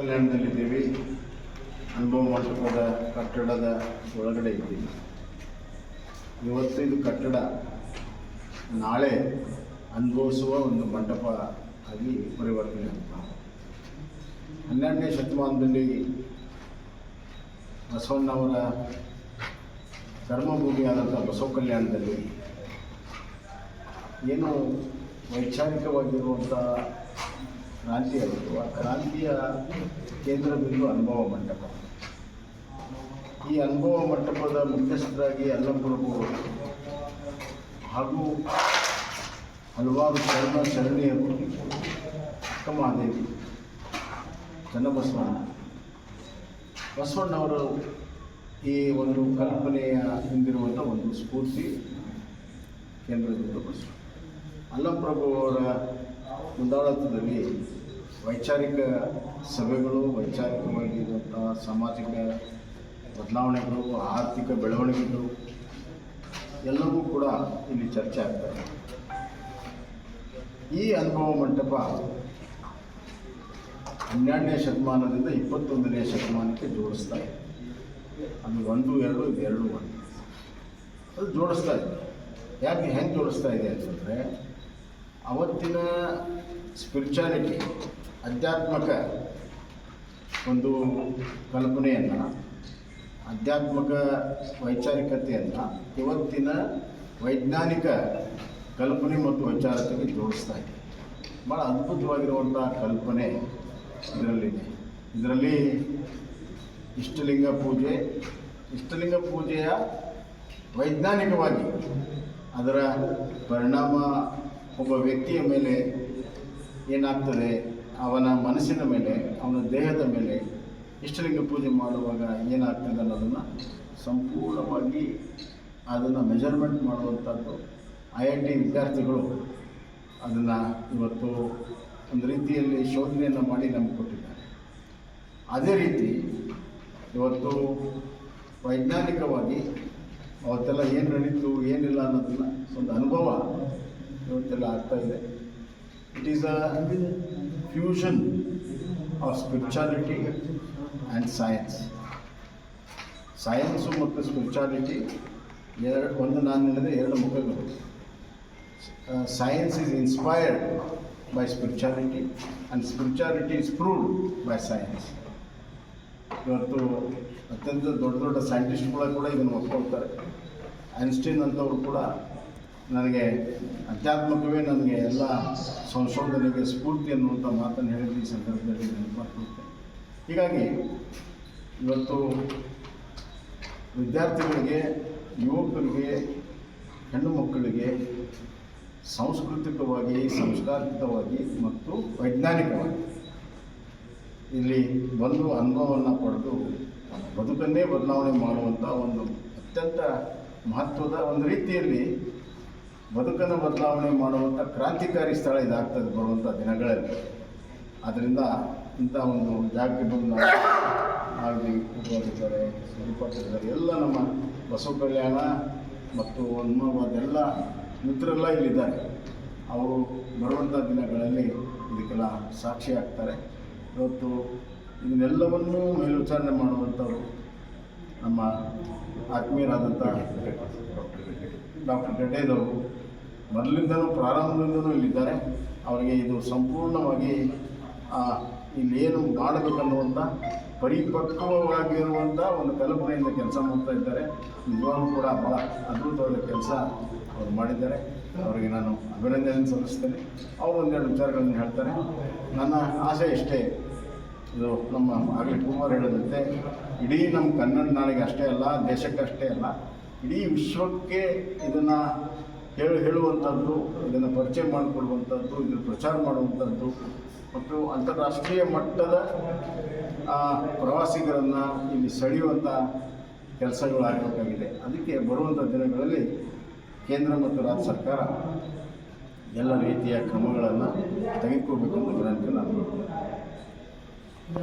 ಕಲ್ಯಾಣದಲ್ಲಿದ್ದೀವಿ. ಅನುಭವ ಮಂಟಪದ ಕಟ್ಟಡದ ಒಳಗಡೆ ಇದ್ದೀವಿ. ಇವತ್ತು ಕಟ್ಟಡ ನಾಳೆ ಅನುಭವಿಸುವ ಒಂದು ಮಂಟಪ ಆಗಿ ಪರಿವರ್ತನೆ ಅಂತ ಹನ್ನೆರಡನೇ ಶತಮಾನದಲ್ಲಿ ಬಸವಣ್ಣವರ ಧರ್ಮಭೂಮಿಯಾದಂಥ ಬಸವ ಕಲ್ಯಾಣದಲ್ಲಿ ಏನು ವೈಚಾರಿಕವಾಗಿರುವಂಥ ಕ್ರಾಂತಿ ಆಗಿತ್ತು ಆ ಕ್ರಾಂತಿಯ ಕೇಂದ್ರ ಬಿಂದು ಅನುಭವ ಮಂಟಪ. ಈ ಅನುಭವ ಮಂಟಪದ ಮುಖ್ಯಸ್ಥರಾಗಿ ಅಲ್ಲಂಪ್ರಭು ಹಾಗೂ ಹಲವಾರು ಶರಣ ಶರಣಿಯರು ಅಕ್ಕಮಹಾದೇವಿ, ಚನ್ನಬಸವಣ್ಣ. ಬಸವಣ್ಣವರು ಈ ಒಂದು ಕಲ್ಪನೆಯ ಹಿಂದಿರುವಂಥ ಒಂದು ಸ್ಫೂರ್ತಿ ಕೇಂದ್ರದಿಂದ ಬಸವ. ಅಲ್ಲಂಪ್ರಭು ಅವರ ಮುಂದಾಳತ್ವದಲ್ಲಿ ವೈಚಾರಿಕ ಸಭೆಗಳು, ವೈಚಾರಿಕವಾಗಿರುವಂಥ ಸಾಮಾಜಿಕ ಬದಲಾವಣೆಗಳು, ಆರ್ಥಿಕ ಬೆಳವಣಿಗೆಗಳು ಎಲ್ಲವೂ ಕೂಡ ಇಲ್ಲಿ ಚರ್ಚೆ ಆಗ್ತದೆ ಈ ಅನುಭವ ಮಂಟಪ ಹನ್ನೆರಡನೇ ಶತಮಾನದಿಂದ ಇಪ್ಪತ್ತೊಂದನೇ ಶತಮಾನಕ್ಕೆ ಜೋಡಿಸ್ತಾ ಇದೆ. ಅದು ಒಂದು, ಎರಡು, ಇದು ಎರಡು ಒಂದು ಅದು ಜೋಡಿಸ್ತಾ ಇದೆ. ಯಾಕೆ ಹೆಂಗೆ ಜೋಡಿಸ್ತಾ ಇದೆ ಅಂತಂದರೆ ಅವತ್ತಿನ ಸ್ಪಿರಿಚುಯಾಲಿಟಿ ಆಧ್ಯಾತ್ಮಕ ಒಂದು ಕಲ್ಪನೆಯನ್ನು ಆಧ್ಯಾತ್ಮಕ ವೈಚಾರಿಕತೆಯನ್ನು ಇವತ್ತಿನ ವೈಜ್ಞಾನಿಕ ಕಲ್ಪನೆ ಮತ್ತು ವೈಚಾರಿಕತೆಗೆ ಜೋಡಿಸ್ತಾ ಇದೆ. ಭಾಳ ಅದ್ಭುತವಾಗಿರುವಂಥ ಕಲ್ಪನೆ ಇದರಲ್ಲಿದೆ. ಇದರಲ್ಲಿ ಇಷ್ಟಲಿಂಗ ಪೂಜೆ, ಇಷ್ಟಲಿಂಗ ಪೂಜೆಯ ವೈಜ್ಞಾನಿಕವಾಗಿ ಅದರ ಪರಿಣಾಮ ಒಬ್ಬ ವ್ಯಕ್ತಿಯ ಮೇಲೆ ಏನಾಗ್ತದೆ, ಅವನ ಮನಸ್ಸಿನ ಮೇಲೆ, ಅವನ ದೇಹದ ಮೇಲೆ ಇಷ್ಟಲಿಂಗ ಪೂಜೆ ಮಾಡುವಾಗ ಏನಾಗ್ತದೆ ಅನ್ನೋದನ್ನು ಸಂಪೂರ್ಣವಾಗಿ ಅದನ್ನು ಮೆಜರ್ಮೆಂಟ್ ಮಾಡುವಂಥದ್ದು ಐ ಐ ಟಿ ವಿದ್ಯಾರ್ಥಿಗಳು ಅದನ್ನು ಇವತ್ತು ಒಂದು ರೀತಿಯಲ್ಲಿ ಶೋಧನೆಯನ್ನು ಮಾಡಿ ನಮಗೆ ಕೊಟ್ಟಿದ್ದಾರೆ. ಅದೇ ರೀತಿ ಇವತ್ತು ವೈಜ್ಞಾನಿಕವಾಗಿ ಅವತ್ತೆಲ್ಲ ಏನು ನಡೀತು, ಏನಿಲ್ಲ ಅನ್ನೋದನ್ನು ಇವತ್ತೆಲ್ಲ ಆಗ್ತಾ ಇದೆ. It is a fusion of spirituality and science science ಮತ್ತು ಸ್ಪಿರಿಚುಯಾಲಿಟಿ ಎರಡು, ಒಂದು ನಾನು ಹೇಳಿದೆ ಎರಡು ಮುಖಗಳು. Science is inspired by spirituality and spirituality is proved by science ಇವತ್ತು ಅತ್ಯಂತ ದೊಡ್ಡ ದೊಡ್ಡ ಸೈಂಟಿಸ್ಟ್ಗಳ ಕೂಡ ಇದನ್ನು ಒಪ್ಕೊಳ್ತಾರೆ. ಐನ್ಸ್ಟೀನ್ ಅಂತವರು ಕೂಡ ನನಗೆ ಅಧ್ಯಾತ್ಮಕವೇ ನನಗೆ ಎಲ್ಲ ಸಂಶೋಧನೆಗೆ ಸ್ಫೂರ್ತಿ ಅನ್ನುವಂಥ ಮಾತನ್ನು ಹೇಳಿದ ಈ ಸಂದರ್ಭದಲ್ಲಿ ನೆನಪು ಮಾಡ್ಕೊಳ್ತೇನೆ ಹೀಗಾಗಿ ಇವತ್ತು ವಿದ್ಯಾರ್ಥಿಗಳಿಗೆ, ಯುವಕರಿಗೆ, ಹೆಣ್ಣು ಮಕ್ಕಳಿಗೆ ಸಾಂಸ್ಕೃತಿಕವಾಗಿ ಸಂಸ್ಕಾರಿತವಾಗಿ ಮತ್ತು ವೈಜ್ಞಾನಿಕವಾಗಿ ಇಲ್ಲಿ ಬಂದು ಅನುಭವವನ್ನು ಪಡೆದು ಬದುಕನ್ನೇ ಬದಲಾವಣೆ ಮಾಡುವಂಥ ಒಂದು ಅತ್ಯಂತ ಮಹತ್ವದ ಒಂದು ರೀತಿಯಲ್ಲಿ ಬದುಕನ್ನು ಬದಲಾವಣೆ ಮಾಡುವಂಥ ಕ್ರಾಂತಿಕಾರಿ ಸ್ಥಳ ಇದಾಗ್ತದೆ ಬರುವಂಥ ದಿನಗಳಲ್ಲಿ. ಆದ್ದರಿಂದ ಇಂಥ ಒಂದು ಜಾಗಕ್ಕೆ ಬಂದು ಆಗಲಿ ಕುಟುಂಬದಿದ್ದಾರೆ ಸುರಿಪಾಟಿದ್ದಾರೆ ಎಲ್ಲ ನಮ್ಮ ಬಸವ ಕಲ್ಯಾಣ ಮತ್ತು ಎಲ್ಲ ಮಿತ್ರರೆಲ್ಲ ಇಲ್ಲಿದ್ದಾರೆ. ಅವರು ಬರುವಂಥ ದಿನಗಳಲ್ಲಿ ಇದಕ್ಕೆಲ್ಲ ಸಾಕ್ಷಿ ಆಗ್ತಾರೆ. ಇವತ್ತು ಇದನ್ನೆಲ್ಲವನ್ನೂ ಮೇಲ್ವಿಚಾರಣೆ ಮಾಡುವಂಥವ್ರು ನಮ್ಮ ಆತ್ಮೀಯರಾದಂಥ ಡಾಕ್ಟರ್ ಗಡ್ಡೇದವರು ಮೊದಲಿಂದಲೂ ಪ್ರಾರಂಭದಿಂದಲೂ ಇಲ್ಲಿದ್ದಾರೆ. ಅವರಿಗೆ ಇದು ಸಂಪೂರ್ಣವಾಗಿ ಇಲ್ಲೇನು ಮಾಡಬೇಕನ್ನುವಂಥ ಪರಿಪಕ್ವವಾಗಿರುವಂಥ ಒಂದು ಕಲ್ಪನೆಯಿಂದ ಕೆಲಸ ಮಾಡ್ತಾ ಇದ್ದಾರೆ. ನಿಜವಾಗ್ಲೂ ಕೂಡ ಭಾಳ ಅದ್ಭುತವಾದ ಕೆಲಸ ಅವರು ಮಾಡಿದ್ದಾರೆ. ಅವರಿಗೆ ನಾನು ಅಭಿನಂದನೆ ಸಲ್ಲಿಸ್ತೇನೆ. ಅವರು ಒಂದೆರಡು ವಿಚಾರಗಳನ್ನು ಹೇಳ್ತಾರೆ. ನನ್ನ ಆಸೆ ಇಷ್ಟೇ ಇದು ನಮ್ಮ ಆಗಲಿ ಕುಮಾರ್ ಹೇಳಿದಂತೆ, ಇಡೀ ನಮ್ಮ ಕನ್ನಡ ನಾಡಿಗೆ ಅಷ್ಟೇ ಅಲ್ಲ, ದೇಶಕ್ಕಷ್ಟೇ ಅಲ್ಲ, ಇಡೀ ವಿಶ್ವಕ್ಕೆ ಇದನ್ನು ಹೇಳಿ ಹೇಳುವಂಥದ್ದು ಇದನ್ನು ಪರಿಚಯ ಮಾಡಿಕೊಡುವಂಥದ್ದು ಇದನ್ನು ಪ್ರಚಾರ ಮಾಡುವಂಥದ್ದು ಮತ್ತು ಅಂತಾರಾಷ್ಟ್ರೀಯ ಮಟ್ಟದ ಪ್ರವಾಸಿಗರನ್ನು ಇಲ್ಲಿ ಸೆಳೆಯುವಂಥ ಕೆಲಸಗಳು ಆಗಬೇಕಾಗಿದೆ ಅದಕ್ಕೆ ಬರುವಂಥ ದಿನಗಳಲ್ಲಿ ಕೇಂದ್ರ ಮತ್ತು ರಾಜ್ಯ ಸರ್ಕಾರ ಎಲ್ಲ ರೀತಿಯ ಕ್ರಮಗಳನ್ನು ತೆಗೆದುಕೊಳ್ಬೇಕು ವಿನಂತಿ ನಾನು